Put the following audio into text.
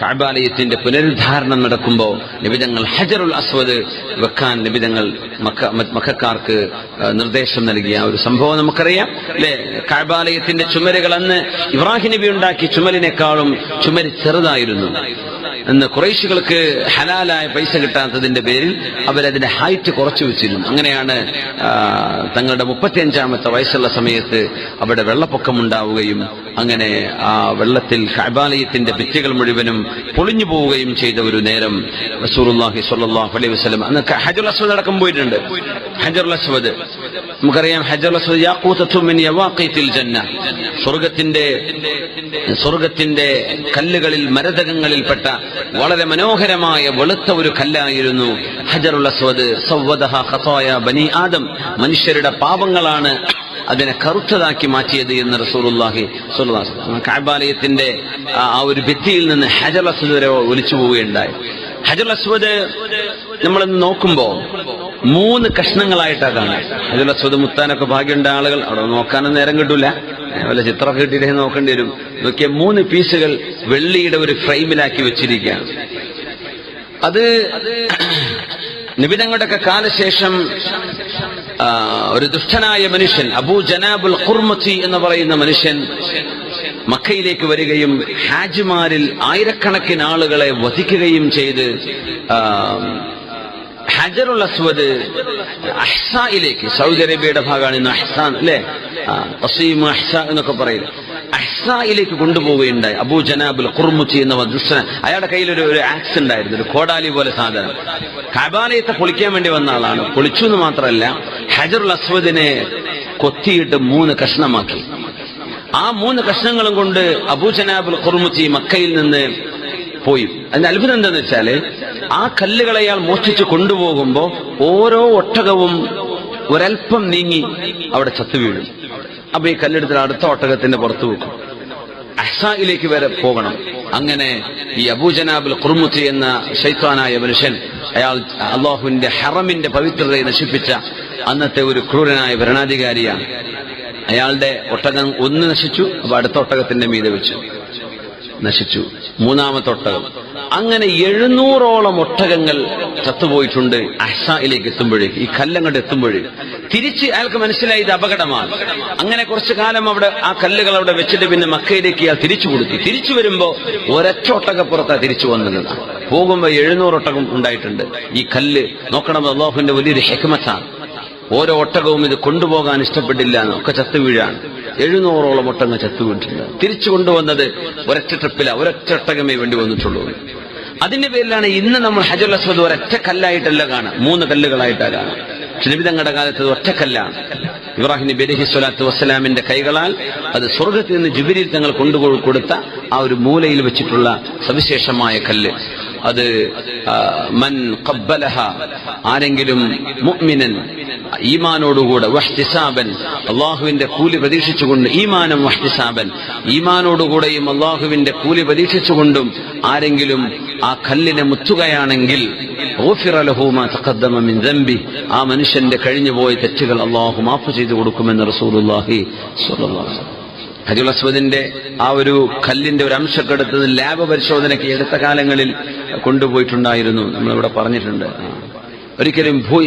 കാബാലയത്തിന്റെ പുനരുദ്ധാരണം നടക്കുമ്പോൾ നിബിതങ്ങൾ ഹജറുൽ അസ്വദ് വെക്കാൻ നിബിതങ്ങൾ മക്ക മക്കാർക്ക് നിർദ്ദേശം നൽകിയ ഒരു സംഭവം നമുക്കറിയാം. അല്ലെ കാബാലയത്തിന്റെ ചുമരുകൾ അന്ന് ഇബ്രാഹിം നബി ഉണ്ടാക്കിയ ചുമലിനേക്കാളും ചുമര് ചെറുതായിരുന്നു. എന്ന് കുറേശികൾക്ക് ഹലാലായ പൈസ കിട്ടാത്തതിന്റെ പേരിൽ അവരതിന്റെ ഹൈറ്റ് കുറച്ചു വെച്ചിരുന്നു. അങ്ങനെയാണ് തങ്ങളുടെ മുപ്പത്തിയഞ്ചാമത്തെ വയസ്സുള്ള സമയത്ത് അവിടെ വെള്ളപ്പൊക്കം ഉണ്ടാവുകയും അങ്ങനെ ആ വെള്ളത്തിൽ ഹബാലയത്തിന്റെ ഭിത്തികൾ മുഴുവനും പൊളിഞ്ഞു പോവുകയും ചെയ്ത ഒരു നേരം റസൂലുള്ളാഹി സ്വല്ലല്ലാഹു അലൈഹി വസ്ലം അന്ന് ഹജുൽ അസ്വദ് അടക്കം പോയിട്ടുണ്ട്. ഹജറുൽ അസ്വദ്. നമുക്കറിയാം ഹജറുൽ അസ്വദ് യാഖൂതത്തു മിൻ യവാഖീത്തിൽ ജന്ന. സ്വർഗത്തിന്റെ സ്വർഗത്തിന്റെ കല്ലുകളിൽ മരതകങ്ങളിൽപ്പെട്ട വളരെ മനോഹരമായ വെളുത്ത ഒരു കല്ലായിരുന്നു ഹജറുൽ അസ്വദ്. സവ്വദഹ ഖതായ ബനി ആദം. മനുഷ്യരുടെ പാപങ്ങളാണ് അതിനെ കറുത്തതാക്കി മാറ്റിയത് എന്ന് റസൂലുള്ളാഹി കാബാലയത്തിന്റെ ആ ഒരു ഭിത്തിയിൽ നിന്ന് ഹജർ അസ്വദ് വരെ ഒലിച്ചു പോവുകയുണ്ടായി. ഹജർ അസ്വദ് നമ്മൾ നോക്കുമ്പോ മൂന്ന് കഷ്ണങ്ങളായിട്ടാണ് കാണുക ഹജർ അസ്വദ് മുത്താനൊക്കെ ഭാഗ്യമുണ്ട ആളുകൾ. അവിടെ നോക്കാനും നേരം കിട്ടൂല. വല്ല ചിത്രമൊക്കെ കിട്ടിയിട്ട് നോക്കേണ്ടി വരും. നോക്കിയ മൂന്ന് പീസുകൾ വെള്ളിയുടെ ഒരു ഫ്രെയിമിലാക്കി വെച്ചിരിക്കുകയാണ്. അത് നിബിതങ്ങളുടെയൊക്കെ കാലശേഷം ഒരു ദുഷ്ടനായ മനുഷ്യൻ അബൂ ജനാബുൽ ഖുർമത്തി എന്ന് പറയുന്ന മനുഷ്യൻ മക്കയിലേക്ക് വരികയും ഹാജിമാരിൽ ആയിരക്കണക്കിന് ആളുകളെ വധിക്കുകയും ചെയ്ത് ഹജറുൽ അസ്വദ് അഹ്സയിലേക്ക് സൗദി അറേബ്യയുടെ ഭാഗമാണ് ഇന്ന് അഹ്സാൻ അല്ലെ? അസീം അഹ്സ എന്നൊക്കെ പറയില്ല? അഹ്സയിലേക്ക് കൊണ്ടുപോവുകയുണ്ടായി. അബൂ ജനാബുൽ കുർമുച്ചി എന്ന ദുഷ്ടന അയാളുടെ കയ്യിൽ ഒരു ഒരു ആക്സ് ഉണ്ടായിരുന്നു ഒരു കോടാലി പോലെ സാധനം. കബാലയത്തെ പൊളിക്കാൻ വേണ്ടി വന്ന ആളാണ്. പൊളിച്ചു എന്ന് മാത്രമല്ല ഹജറുൽ അസ്വദിനെ കൊത്തിയിട്ട് മൂന്ന് കഷ്ണമാക്കി. ആ മൂന്ന് കഷ്ണങ്ങളും കൊണ്ട് അബൂ ജനാബുൽ കുർമുച്ചി മക്കയിൽ നിന്ന് പോയി. അതിന്റെ അത്ഭുതം എന്താന്ന് വെച്ചാൽ ആ കല്ലുകളെ അയാൾ മോഷ്ടിച്ച് കൊണ്ടുപോകുമ്പോ ഓരോ ഒട്ടകവും ഒരൽപ്പം നീങ്ങി അവിടെ ചത്തു വീഴും. അപ്പൊ ഈ കല്ലെടുത്ത് അടുത്ത ഒട്ടകത്തിന്റെ പുറത്തു വെക്കും. അഹ്സായിലേക്ക് വരെ പോകണം. അങ്ങനെ ഈ അബൂജനാബുൽ ഖുർമുത്തി എന്ന ശൈത്വാനായ മനുഷ്യൻ അയാൾ അള്ളാഹുവിന്റെ ഹറമിന്റെ പവിത്രതയെ നശിപ്പിച്ച അന്നത്തെ ഒരു ക്രൂരനായ ഭരണാധികാരിയാണ്. അയാളുടെ ഒട്ടകം ഒന്ന് നശിച്ചു അപ്പൊ അടുത്ത ഒട്ടകത്തിന്റെ മീതെ വെച്ചു. നശിച്ചു. മൂന്നാമത്തെ ഒട്ടകം അങ്ങനെ എഴുന്നൂറോളം ഒട്ടകങ്ങൾ ചത്തുപോയിട്ടുണ്ട് അഹ്സായിലേക്ക് എത്തുമ്പോഴേക്ക് ഈ കല്ലങ്ങോട്ട് എത്തുമ്പോൾ തിരിച്ച് അയാൾക്ക് മനസ്സിലായി അപകടമാണ്. അങ്ങനെ കുറച്ചു കാലം അവിടെ ആ കല്ലുകൾ അവിടെ വെച്ചിട്ട് പിന്നെ മക്കയിലേക്ക് അയാൾ തിരിച്ചു കൊടുത്തു. തിരിച്ചു വരുമ്പോ ഒരൊറ്റ ഒട്ടകപ്പുറത്താ തിരിച്ചു വന്നത്. പോകുമ്പോ എഴുന്നൂറ് ഒട്ടകം ഉണ്ടായിട്ടുണ്ട്. ഈ കല്ല് നോക്കണം അള്ളാഹുവിന്റെ വലിയൊരു ഹെക്മത്താണ്. ഓരോ ഒട്ടകവും ഇത് കൊണ്ടുപോകാൻ ഇഷ്ടപ്പെട്ടില്ല ഒക്കെ ചത്തു വീഴാണ്. എഴുന്നൂറോളം ഒട്ടങ്ങൾ ചത്തു വീണിട്ടുണ്ട് തിരിച്ചു കൊണ്ടുവന്നത് ഒരൊറ്റ ട്രിപ്പില. ഒരൊറ്റ ഒട്ടകമേ വേണ്ടി വന്നിട്ടുള്ളൂ. അതിന്റെ പേരിലാണ് ഇന്ന് നമ്മൾ ഹജുൽ അസ്വദ് ഒരൊറ്റ കല്ലായിട്ടല്ല കാണാം മൂന്ന് കല്ലുകളായിട്ടാണ് കാണാം. ക്ഷണിതങ്ങളുടെ കാലത്ത് ഒറ്റക്കല്ലാണ് ഇബ്രാഹിം നബി അലഹി സ്വലാത്തു വസ്സലാമിന്റെ കൈകളാൽ അത് സ്വർഗത്തിൽ നിന്ന് ജുബിരിൽ തങ്ങൾ കൊണ്ടുകൊടുത്ത ആ ഒരു മൂലയിൽ വെച്ചിട്ടുള്ള സവിശേഷമായ കല്ല്. അത് മൻ കബ്ബലഹ ആരെങ്കിലും മുഅ്മിനൻ ഈമാനോടുകൂടെ വഹ്തിസാബൻ അള്ളാഹുവിന്റെ കൂലി പ്രതീക്ഷിച്ചുകൊണ്ട് ഈമാനം വഹ്തിസാബൻ ഈമാനോടുകൂടെയും അള്ളാഹുവിന്റെ കൂലി പ്രതീക്ഷിച്ചുകൊണ്ടും ആരെങ്കിലും ആ കല്ലിനെ മുത്തുകയാണെങ്കിൽ ആ മനുഷ്യന്റെ കഴിഞ്ഞുപോയ തെറ്റുകൾ അള്ളാഹു മാഫ് ചെയ്തു കൊടുക്കുമെന്ന് റസൂലുള്ളാഹി സ്വല്ലല്ലാഹു അലൈഹി ഹജുൽ അസ്വദിന്റെ ആ ഒരു കല്ലിന്റെ ഒരു അംശക്കെടുത്തത് ലാബ് പരിശോധനയ്ക്ക് എടുത്ത കാലങ്ങളിൽ കൊണ്ടുപോയിട്ടുണ്ടായിരുന്നു. നമ്മളിവിടെ പറഞ്ഞിട്ടുണ്ട്. ഒരിക്കലും ഭൂ